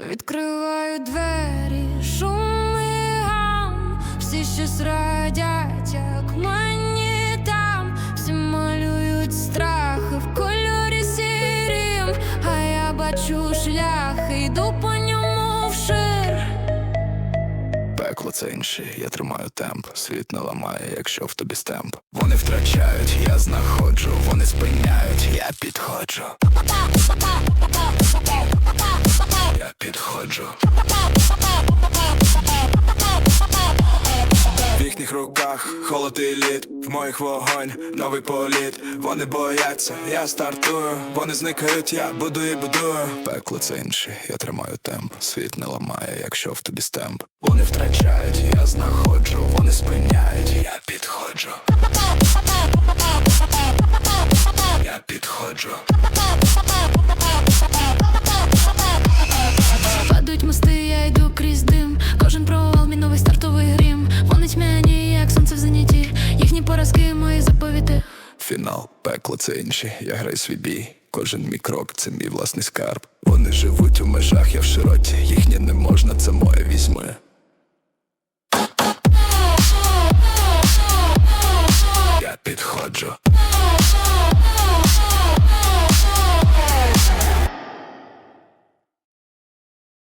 Відкриваю двері, шум гам, всі щось радять, як мені там, всі малюють страхи в кольорі сірім, а я бачу шлях, і йду по ньому вшир. Пекло це інше, я тримаю темп. Світ не ламає, якщо в тобі стемп. Вони втрачають, я знаходжу, вони спиняють, я підходжу. Руках холод і лід, в моїх вогонь, новий політ. Вони бояться, я стартую, вони зникають, я буду і будую. Пекло це інше, я тримаю темп. Світ не ламає, якщо в тобі стемп. Вони втрачають, я знаходжу, вони спиняють, я підходжу. Я підходжу. Як сонце в зеніті. Їхні поразки, мої заповіти. Фінал, пекло це інші, я граю свій бій. Кожен мій крок це мій власний скарб. Вони живуть у межах, я в широті. Їхнє не можна, це.